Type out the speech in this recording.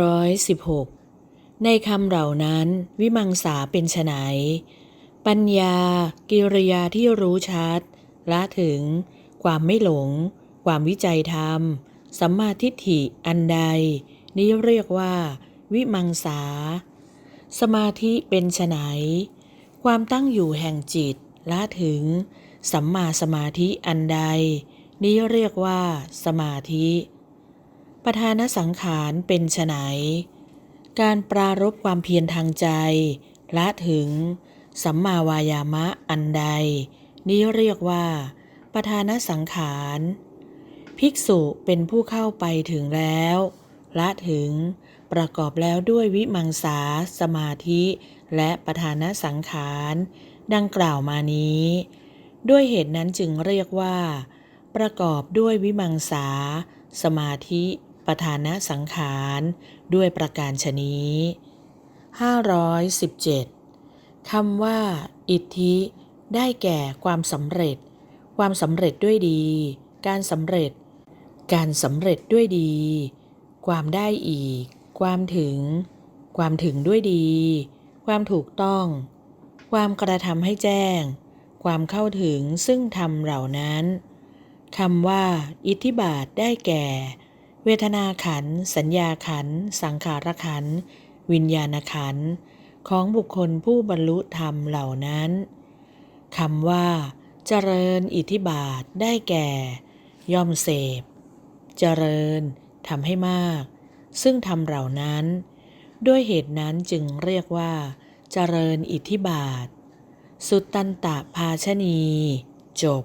516 ในคำเหล่านั้นวิมังสาเป็นไฉนปัญญา กิริยาที่รู้ชัด ละถึง ความไม่หลง ความวิจัยธรรม สัมมาทิฏฐิอันใด นี้เรียกว่า วิมังสา สมาธิเป็นไฉนความตั้งอยู่แห่งจิต ละถึง สัมมาสมาธิอันใด นี้เรียกว่า สมาธิ ประธานสังขารเป็นไฉนการปรารบความเพียรทางใจละถึง สัมมาวายามะอันใด นี้เรียกว่า ประธานสังขาร ภิกษุเป็นผู้เข้าไปถึงแล้วละถึงประกอบแล้วด้วยวิมังสาสมาธิและประธานสังขาร ดังกล่าวมานี้ ด้วยเหตุนั้นจึงเรียกว่า ประกอบด้วยวิมังสา สมาธิ ประธานะสังขารด้วยประการชนี้ 517 คำว่า อิทธิ ได้แก่ความสำเร็จ ความสำเร็จด้วยดี การสำเร็จ การสำเร็จด้วยดี ความได้อีก ความถึง ความถึงด้วยดี ความถูกต้อง ความกระทำให้แจ้ง ความเข้าถึงซึ่งธรรมเหล่านั้นคำว่า อิทธิบาทได้แก่ เวทนาขัน สัญญาขัน สังขารขัน วิญญาณขัน ของบุคคลผู้บรรลุธรรมเหล่านั้นคำว่า เจริญอิทธิบาทได้แก่ ย่อมเสพ เจริญทำให้มาก ซึ่งทำเหล่านั้น ด้วยเหตุนั้นจึงเรียกว่า เจริญอิทธิบาท สุตตันตภาชนี จบ